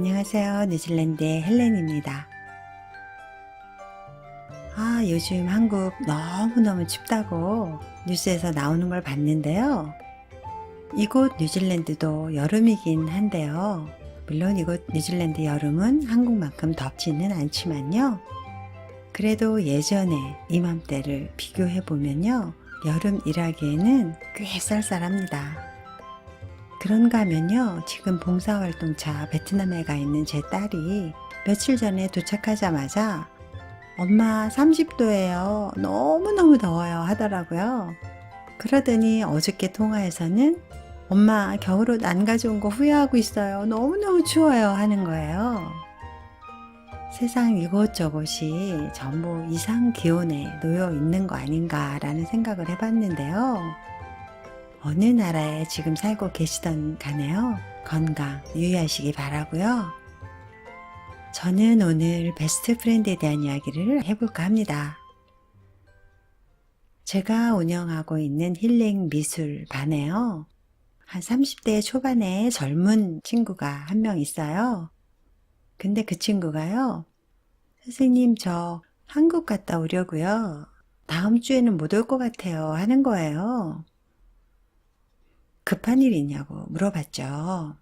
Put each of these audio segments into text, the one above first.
안녕하세요. 뉴질랜드의 헬렌입니다. 아, 요즘 한국 너무너무 춥다고 뉴스에서 나오는 걸 봤는데요. 이곳 뉴질랜드도 여름이긴 한데요. 물론 이곳 뉴질랜드 여름은 한국만큼 덥지는 않지만요. 그래도 예전에 이맘때를 비교해 보면요. 여름 일하기에는 꽤 쌀쌀합니다. 그런가 하면요. 지금 봉사활동차 베트남에 가 있는 제 딸이 며칠 전에 도착하자마자 엄마 30도예요. 너무너무 더워요. 하더라고요. 그러더니 어저께 통화에서는 엄마 겨울옷 안 가져온 거 후회하고 있어요. 너무너무 추워요. 하는 거예요. 세상 이곳저곳이 전부 이상 기온에 놓여 있는 거 아닌가라는 생각을 해봤는데요. 어느 나라에 지금 살고 계시던 간에요. 건강 유의하시기 바라고요. 저는 오늘 베스트 프렌드에 대한 이야기를 해볼까 합니다. 제가 운영하고 있는 힐링 미술 반에요. 한 30대 초반의 젊은 친구가 한 명 있어요. 근데 그 친구가요. 선생님, 저 한국 갔다 오려고요. 다음 주에는 못 올 것 같아요. 하는 거예요. 급한 일 있냐고 물어봤죠.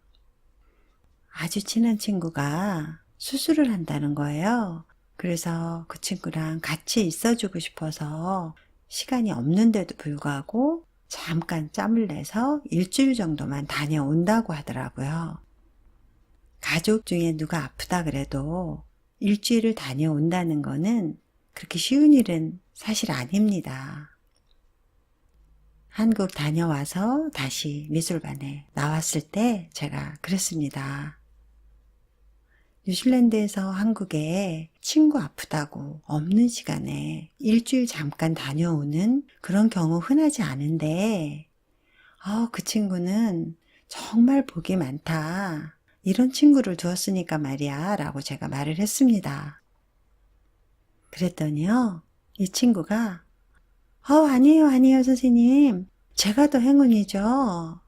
아주 친한 친구가 수술을 한다는 거예요. 그래서 그 친구랑 같이 있어주고 싶어서 시간이 없는데도 불구하고 잠깐 짬을 내서 일주일 정도만 다녀온다고 하더라고요. 가족 중에 누가 아프다 그래도 일주일을 다녀온다는 거는 그렇게 쉬운 일은 사실 아닙니다. 한국 다녀와서 다시 미술관에 나왔을 때 제가 그랬습니다. 뉴질랜드에서 한국에 친구 아프다고 없는 시간에 일주일 잠깐 다녀오는 그런 경우 흔하지 않은데, 아, 그 친구는 정말 복이 많다. 이런 친구를 두었으니까 말이야. 라고 제가 말을 했습니다. 그랬더니요, 이 친구가 어, 아니에요, 아니에요, 선생님. 제가 더 행운이죠.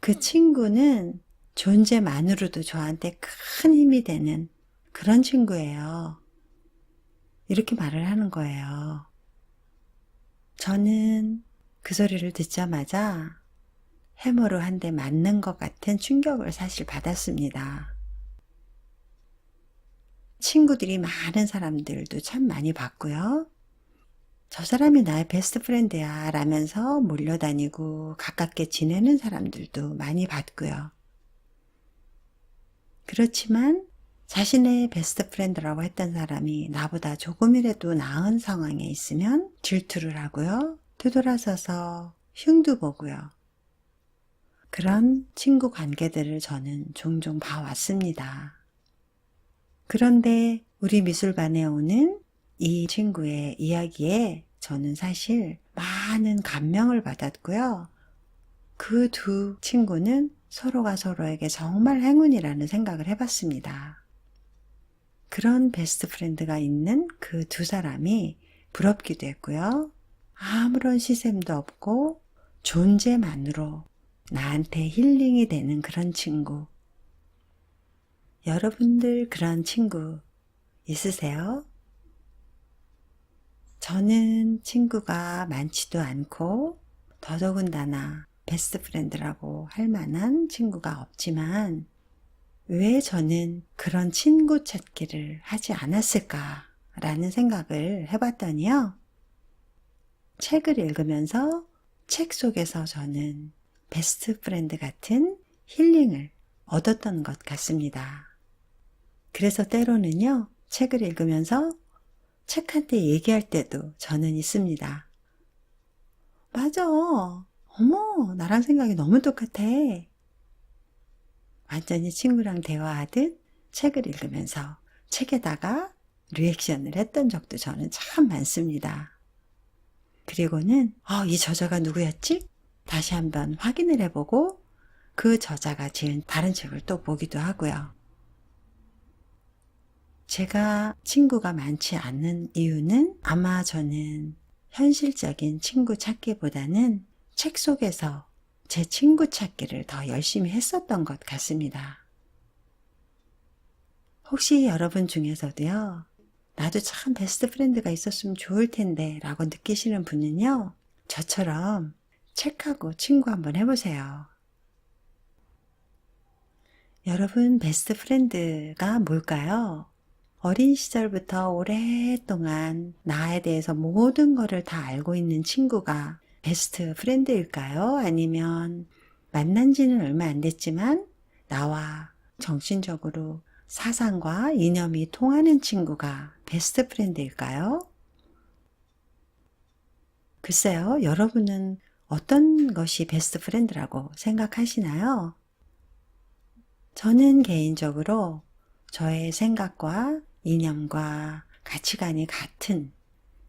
그 친구는 존재만으로도 저한테 큰 힘이 되는 그런 친구예요. 이렇게 말을 하는 거예요. 저는 그 소리를 듣자마자 해머로 한 대 맞는 것 같은 충격을 사실 받았습니다. 친구들이 많은 사람들도 참 많이 봤고요. 저 사람이 나의 베스트 프렌드야 라면서 몰려다니고 가깝게 지내는 사람들도 많이 봤고요. 그렇지만 자신의 베스트 프렌드라고 했던 사람이 나보다 조금이라도 나은 상황에 있으면 질투를 하고요. 되돌아서서 흉도 보고요. 그런 친구 관계들을 저는 종종 봐왔습니다. 그런데 우리 미술관에 오는 이 친구의 이야기에 저는 사실 많은 감명을 받았고요. 그 두 친구는 서로가 서로에게 정말 행운이라는 생각을 해봤습니다. 그런 베스트 프렌드가 있는 그 두 사람이 부럽기도 했고요. 아무런 시샘도 없고 존재만으로 나한테 힐링이 되는 그런 친구. 여러분들 그런 친구 있으세요? 저는 친구가 많지도 않고 더더군다나 베스트 프렌드라고 할 만한 친구가 없지만 왜 저는 그런 친구 찾기를 하지 않았을까 라는 생각을 해봤더니요. 책을 읽으면서 책 속에서 저는 베스트 프렌드 같은 힐링을 얻었던 것 같습니다. 그래서 때로는요, 책을 읽으면서 책한테 얘기할 때도 저는 있습니다. 맞아. 어머, 나랑 생각이 너무 똑같아. 완전히 친구랑 대화하듯 책을 읽으면서 책에다가 리액션을 했던 적도 저는 참 많습니다. 그리고는, 어, 이 저자가 누구였지? 다시 한번 확인을 해보고 그 저자가 지은 다른 책을 또 보기도 하고요. 제가 친구가 많지 않는 이유는 아마 저는 현실적인 친구 찾기보다는 책 속에서 제 친구 찾기를 더 열심히 했었던 것 같습니다. 혹시 여러분 중에서도요, 나도 참 베스트 프렌드가 있었으면 좋을 텐데 라고 느끼시는 분은요, 저처럼 책하고 친구 한번 해보세요. 여러분, 베스트 프렌드가 뭘까요? 어린 시절부터 오랫동안 나에 대해서 모든 것을 다 알고 있는 친구가 베스트 프렌드일까요? 아니면 만난 지는 얼마 안 됐지만 나와 정신적으로 사상과 이념이 통하는 친구가 베스트 프렌드일까요? 글쎄요, 여러분은 어떤 것이 베스트 프렌드라고 생각하시나요? 저는 개인적으로 저의 생각과 이념과 가치관이 같은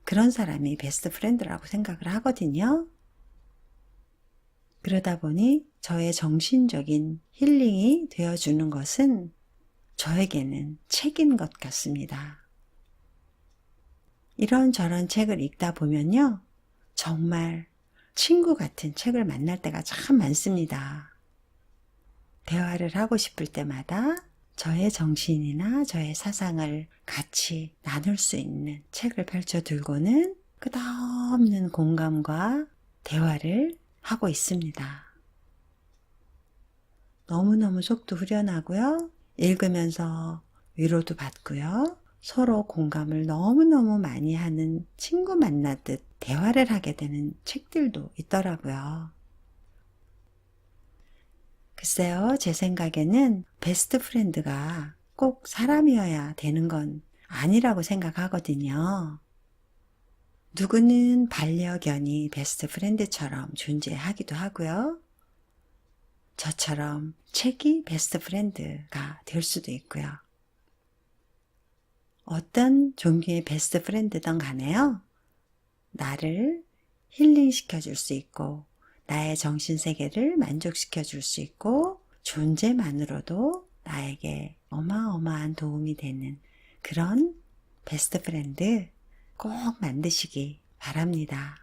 그런 사람이 베스트 프렌드라고 생각을 하거든요. 그러다 보니 저의 정신적인 힐링이 되어주는 것은 저에게는 책인 것 같습니다. 이런저런 책을 읽다 보면요. 정말 친구 같은 책을 만날 때가 참 많습니다. 대화를 하고 싶을 때마다 저의 정신이나 저의 사상을 같이 나눌 수 있는 책을 펼쳐 들고는 끝없는 공감과 대화를 하고 있습니다. 너무너무 속도 후련하고요. 읽으면서 위로도 받고요. 서로 공감을 너무너무 많이 하는 친구 만나듯 대화를 하게 되는 책들도 있더라고요. 글쎄요, 제 생각에는 베스트 프렌드가 꼭 사람이어야 되는 건 아니라고 생각하거든요. 누구는 반려견이 베스트 프렌드처럼 존재하기도 하고요. 저처럼 책이 베스트 프렌드가 될 수도 있고요. 어떤 종류의 베스트 프렌드든 간에요. 나를 힐링시켜 줄 수 있고, 나의 정신세계를 만족시켜 줄 수 있고, 존재만으로도 나에게 어마어마한 도움이 되는 그런 베스트 프렌드 꼭 만드시기 바랍니다.